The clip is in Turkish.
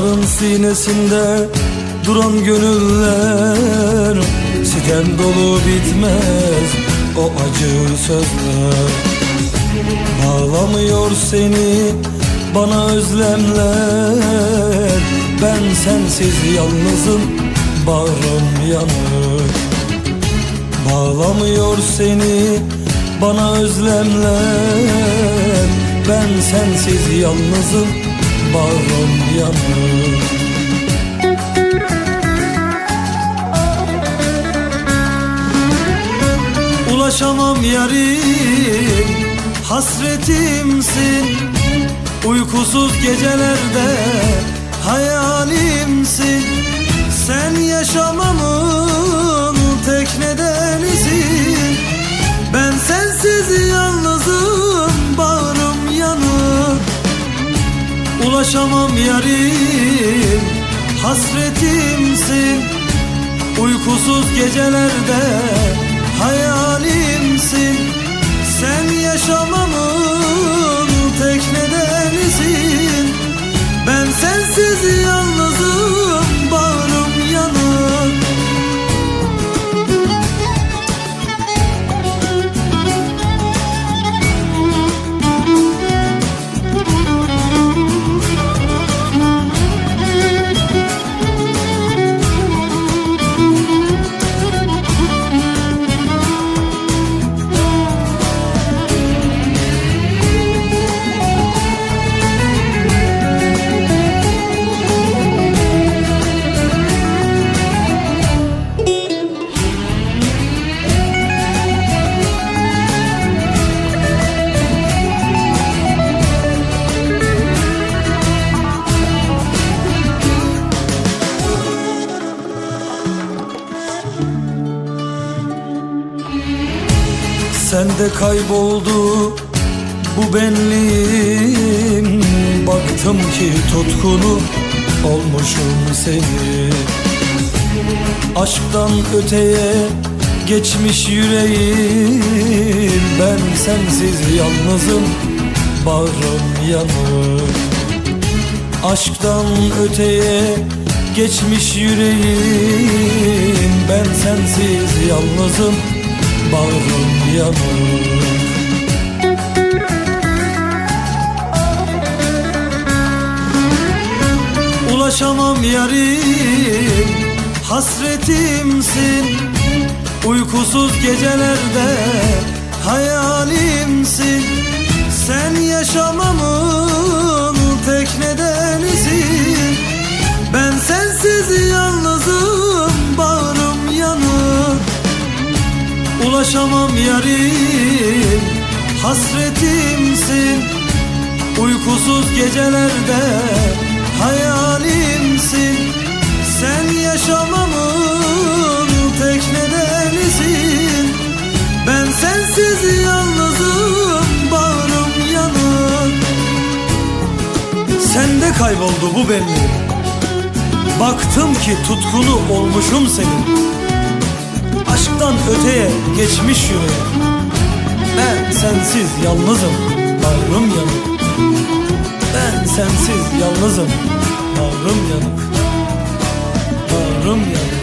Yarın sinesinde duran gönüller Sitem dolu bitmez o acı sözler. Bağlamıyor seni bana özlemler Ben sensiz yalnızım bağrım yanır. Bağlamıyor seni bana özlemler Ben sensiz yalnızım bağrım yanır Ulaşamam yarim hasretimsin. Uykusuz gecelerde hayalimsin. Sen yaşamamın tek nedenisin Ben sensiz yalnızım Ulaşamam yarim hasretimsin. Uykusuz gecelerde hayalimsin. Sen yaşamamın Sende kayboldu. Bu benliğim. Baktım ki tutkunu olmuşum seni. Aşktan öteye geçmiş yüreğim. Ben sensiz yalnızım bağrım yanır. Aşktan öteye geçmiş yüreğim. Ben sensiz yalnızım bağrım yanır Ulaşamam yarim hasretimsin. Uykusuz gecelerde hayalimsin. Sen yaşamamın Ulaşamam yarim hasretimsin. Uykusuz gecelerde hayalimsin. Sen yaşamamın tek nedenisin. Ben sensiz yalnızım bağrım yanık. Sende kayboldu bu benliğim Baktım ki tutkunu olmuşum senin Aşktan öteye geçmiş yüreğim. Ben sensiz yalnızım Bağrım yanık. Ben sensiz yalnızım Bağrım yanık. Bağrım yanık